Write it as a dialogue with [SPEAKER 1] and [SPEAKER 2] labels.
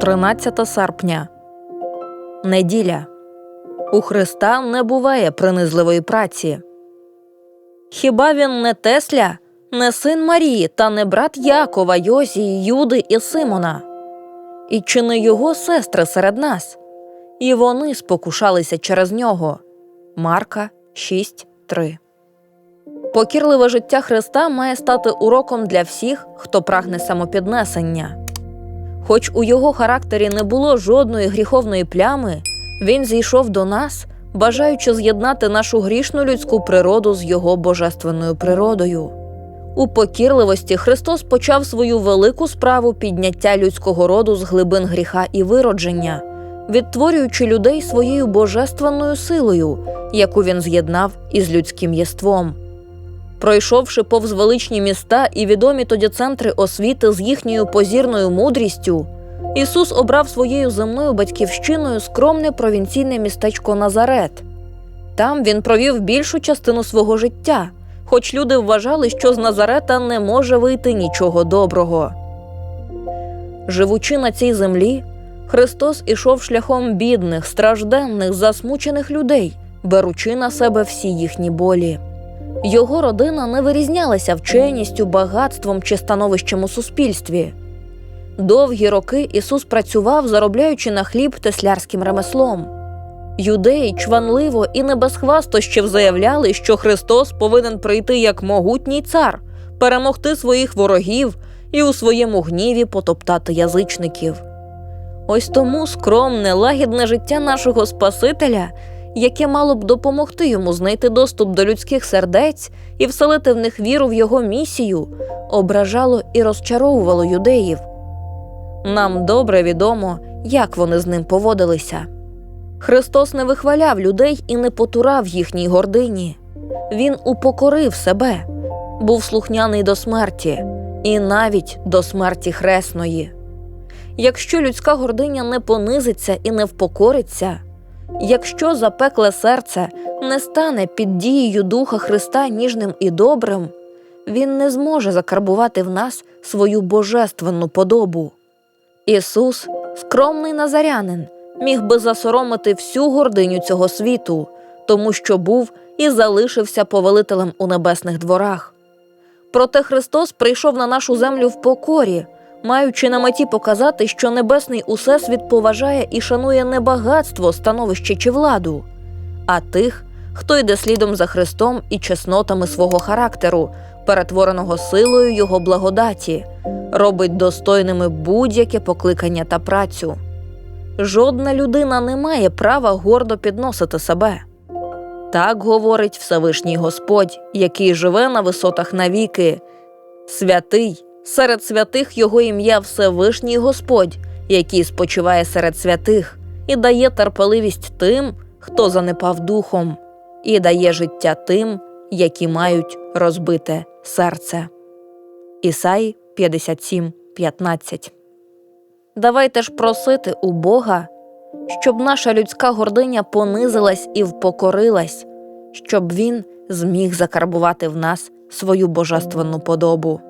[SPEAKER 1] 13 серпня. Неділя. У Христа не буває принизливої праці. Хіба він не Тесля, не син Марії та не брат Якова, Йозії, Юди і Симона? І чи не його сестри серед нас? І вони спокушалися через нього. Марка 6.3 Покірливе життя Христа має стати уроком для всіх, хто прагне самопіднесення. Хоч у його характері не було жодної гріховної плями, він зійшов до нас, бажаючи з'єднати нашу грішну людську природу з його божественною природою. У покірливості Христос почав свою велику справу підняття людського роду з глибин гріха і виродження, відтворюючи людей своєю божественною силою, яку він з'єднав із людським єством. Пройшовши повз величні міста і відомі тоді центри освіти з їхньою позірною мудрістю, Ісус обрав своєю земною батьківщиною скромне провінційне містечко Назарет. Там він провів більшу частину свого життя, хоч люди вважали, що з Назарета не може вийти нічого доброго. Живучи на цій землі, Христос ішов шляхом бідних, стражденних, засмучених людей, беручи на себе всі їхні болі. Його родина не вирізнялася вченістю, багатством чи становищем у суспільстві. Довгі роки Ісус працював, заробляючи на хліб теслярським ремеслом. Юдеї чванливо і не без хвастощів заявляли, що Христос повинен прийти як могутній цар, перемогти своїх ворогів і у своєму гніві потоптати язичників. Ось тому скромне, лагідне життя нашого Спасителя, яке мало б допомогти йому знайти доступ до людських сердець і вселити в них віру в його місію, ображало і розчаровувало юдеїв. Нам добре відомо, як вони з ним поводилися. Христос не вихваляв людей і не потурав їхній гордині. Він упокорив себе, був слухняний до смерті, і навіть до смерті хресної. Якщо людська гординя не понизиться і не впокориться, якщо запекле серце не стане під дією Духа Христа ніжним і добрим, він не зможе закарбувати в нас свою божественну подобу. Ісус, скромний назарянин, міг би засоромити всю гординю цього світу, тому що був і залишився повелителем у небесних дворах. Проте Христос прийшов на нашу землю в покорі, маючи на меті показати, що небесний усесвіт поважає і шанує не багатство, становище чи владу, а тих, хто йде слідом за Христом і чеснотами свого характеру, перетвореного силою Його благодаті, робить достойними будь-яке покликання та працю. Жодна людина не має права гордо підносити себе. Так говорить Всевишній Господь, який живе на висотах навіки. Святий, серед святих його ім'я Всевишній Господь, який спочиває серед святих, і дає терпеливість тим, хто занепав духом, і дає життя тим, які мають розбите серце. Ісай 57, 15 Давайте ж просити у Бога, щоб наша людська гординя понизилась і впокорилась, щоб Він зміг закарбувати в нас свою божественну подобу.